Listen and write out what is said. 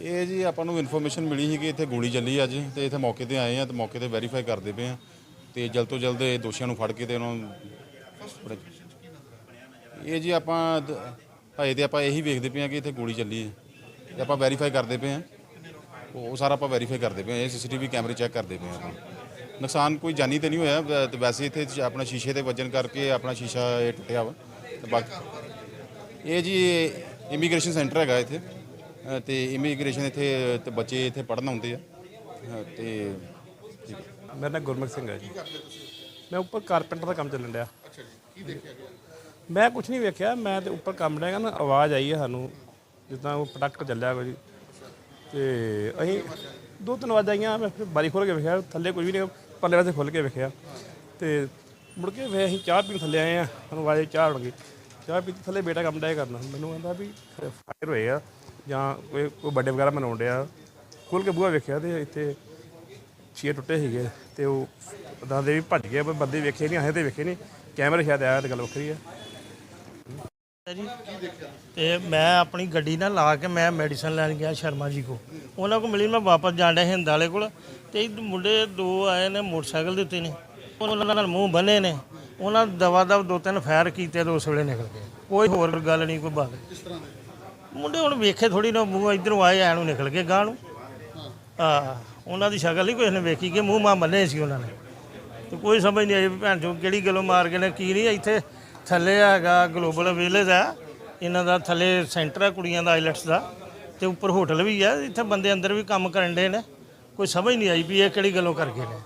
ਇਹ ਜੀ ਆਪਾਂ ਨੂੰ ਇਨਫੋਰਮੇਸ਼ਨ ਮਿਲੀ ਸੀ ਕਿ ਇੱਥੇ ਗੋਲੀ ਚੱਲੀ ਅੱਜ ਤੇ ਇੱਥੇ ਮੌਕੇ ਤੇ ਆਏ ਆ ਤੇ ਮੌਕੇ ਤੇ ਵੈਰੀਫਾਈ ਕਰਦੇ ਪਏ ਆ ਤੇ ਜਲਦ ਤੋਂ ਜਲਦ ਇਹ ਦੋਸ਼ੀਆਂ ਨੂੰ ਫੜ ਕੇ ਤੇ ਉਹਨਾਂ ਨੂੰ ਇਹ ਜੀ ਆਪਾਂ ਦ- ਹਜੇ ਤੇ ਆਪਾਂ ਇਹੀ ਵੇਖਦੇ ਪਏ ਆ ਕਿ ਇੱਥੇ ਗੋਲੀ ਚੱਲੀ ਹੈ ਤੇ ਆਪਾਂ ਵੈਰੀਫਾਈ ਕਰਦੇ ਪਏ ਆ। ਉਹ ਸਾਰਾ ਆਪਾਂ ਵੈਰੀਫਾਈ ਕਰਦੇ ਪਏ ਆ, ਇਹ ਸੀਸੀਟੀਵੀ ਕੈਮਰੇ ਚੈੱਕ ਕਰਦੇ ਪਏ ਆ ਆਪਾਂ। ਨੁਕਸਾਨ ਕੋਈ ਜਾਨੀ ਤੇ ਨਹੀਂ ਹੋਇਆ, ਵੈ- ਤੇ ਵੈਸੇ ਇੱਥੇ ਜ- ਆਪਣਾ ਸ਼ੀਸ਼ੇ ਤੇ ਵਜਨ ਕਰਕੇ ਆਪਣਾ ਸ਼ੀਸ਼ਾ ਇਹ ਟੁੱਟਿਆ ਵਾ। ਤੇ ਬਾਕੀ ਇਹ ਜੀ ਇਮੀਗ੍ਰੇਸ਼ਨ ਸੈਂਟਰ ਹੈਗਾ ਇੱਥੇ। ਅ, ਤੇ ਇਮੀਗ੍ਰੇਸ਼ਨ ਇੱਥੇ ਤੇ ਬੱਚੇ ਇੱਥੇ ਪੜਨ ਆਉਂਦੇ ਆ। ਅ, ਤੇ ਠੀਕ ਹੈ। ਮੇਰਾ ਨਾਮ ਗੁਰਮੁਖ ਸਿੰਘ ਹੈ ਜੀ। ਮੈਂ ਉੱਪਰ ਕਾਰਪੈਂਟਰ ਦਾ ਕੰਮ ਚੱਲਣ ਡਿਆ। ਅੱਛਾ ਜੀ ਕੀ ਦੇਖਿਆ ਗਿਆ? ਮੈਂ ਕੁਝ ਨਹੀਂ ਵੇਖਿਆ ਮੈਂ ਤੇ ਉੱਪਰ ਕੰਮ ਡਿਆ ਨਾ ਆਵਾਜ਼ ਆਈ ਹੈ ਸਾਨੂੰ ਜਿੱਦਾਂ ਉਹ ਪਟਾਕ ਚੱਲਿਆ ਕੋਈ। ਤੇ ਅਸੀਂ ਦੋ ਤਿੰਨ ਆਵਾਜ਼ਾਂ ਆਈਆਂ ਮੈਂ ਫਿਰ ਬਾਰੀ ਖੋਲ ਕੇ ਵੇਖਿਆ ਥੱਲੇ ਕੁਝ ਵੀ ਨਹੀਂ ਪਰਲੇ ਪਾਸੇ ਖੁੱਲ ਕੇ ਵੇਖਿਆ। ਤੇ ਮੁੜ ਕੇ ਵੇ ਅਸੀਂ ਚਾਹ ਪੀਣ ਥੱਲੇ ਆਏ ਆ ਸਾਨੂੰ ਆਵਾਜ਼ ਆਈ ਚਾਹ ਬਣ ਗਈ। ਚਾਹ ਪੀਤੀ ਥੱਲੇ ਬੇਟਾ ਕੰਮ ਡਿਆ ਕਰਨਾ। ਮੈਨੂੰ ਕਹਿੰਦਾ ਵੀ ਫਾਇਰ ਹੋਏ ਆ। ਜਾਂ ਕੋਈ ਕੋਈ ਵੱਡੇ ਵਗੈਰਾ ਮਨਾਉਣ ਡਿਆ। ਖੋਲ ਕੇ ਬੂਹਾ ਵੇਖਿਆ ਤੇ ਇੱਥੇ ਛੇ ਟੁੱਟੇ ਸੀਗੇ ਤੇ ਉਹ ਦਾਦੇ ਵੀ ਭੱਜ ਗਏ, ਪਰ ਬੰਦੇ ਵੇਖੇ ਨਹੀਂ ਆਏ ਤੇ ਵੇਖੇ ਨਹੀਂ ਕੈਮਰੇ ਸ਼ਾਇਦ ਆਇਆ ਤੇ ਗੱਲ ਵੱਖਰੀ ਆ। ਜੀ। ਤੇ ਮੈਂ ਆਪਣੀ ਗੱਡੀ ਨਾਲ ਲਾ ਕੇ ਮੈਂ ਮੈਡੀਸਨ ਲੈਣ ਗਿਆ ਸ਼ਰਮਾ ਜੀ ਕੋ ਉਹਨਾਂ ਕੋ ਮਿਲੀ, ਮੈਂ ਵਾਪਸ ਜਾਣ ਡਿਆ ਹਿੰਦ ਵਾਲੇ ਕੋਲ। ਤੇ ਇਹ ਮੁੰਡੇ ਦੋ ਆਏ ਨੇ ਮੋਟਰਸਾਈਕਲ ਦੇ ਉੱਤੇ ਨੇ। ਉਹਨਾਂ ਨਾਲ ਮੂੰਹ ਬੰਨੇ ਨੇ। ਉਹਨਾਂ ਦਵਾ ਦਵ ਦੋ ਤਿੰਨ ਫਾਇਰ ਕੀਤੇ ਤੇ ਉਸ ਵੇਲੇ ਨਿਕਲ ਗਏ। ਕੋਈ ਹੋਰ ਗੱਲ ਨਹੀਂ ਕੋਈ ਬਾਤ ਕਿਸ ਤਰ੍ਹਾਂ ਦੇ ਮੁੰਡੇ ਹੁਣ ਵੇਖੇ ਥੋੜੀ ਨਾ, ਮੂੰਹ ਇਧਰੋਂ ਆਏ, ਐ ਨੂੰ ਨਿਕਲ ਕੇ ਗਾਂ ਨੂੰ। ਹਾਂ, ਉਹਨਾਂ ਦੀ ਸ਼ਕਲ ਨਹੀਂ ਕਿਸੇ ਨੇ ਵੇਖੀ ਕਿ ਮੂੰਹ ਮਾ ਬੰਨੇ ਸੀ ਉਹਨਾਂ ਨੇ। ਤੇ ਕੋਈ ਸਮਝ ਨਹੀਂ ਆਈ ਵੀ ਭੈਣ ਚੋਂ ਕਿਹੜੀ ਗੱਲੋਂ ਮਾਰ ਗਏ ਨੇ, ਕੀ ਨਹੀਂ, ਇੱਥੇ ਥੱਲੇ ਹੈਗਾ ਗਲੋਬਲ ਵਿਲੇਜ ਆ। ਇਹਨਾਂ ਦਾ ਥੱਲੇ ਸੈਂਟਰ ਆ ਕੁੜੀਆਂ ਦਾ, ਆਈਲੈਟਸ ਦਾ। ਤੇ ਉੱਪਰ ਹੋਟਲ ਵੀ ਆ, ਇੱਥੇ ਬੰਦੇ ਅੰਦਰ ਵੀ ਕੰਮ ਕਰਨ ਦੇ ਨੇ। ਕੋਈ ਸਮਝ ਨਹੀਂ ਆਈ ਵੀ ਇਹ ਕਿਹੜੀ ਗੱਲੋਂ ਕਰ ਗਏ ਨੇ।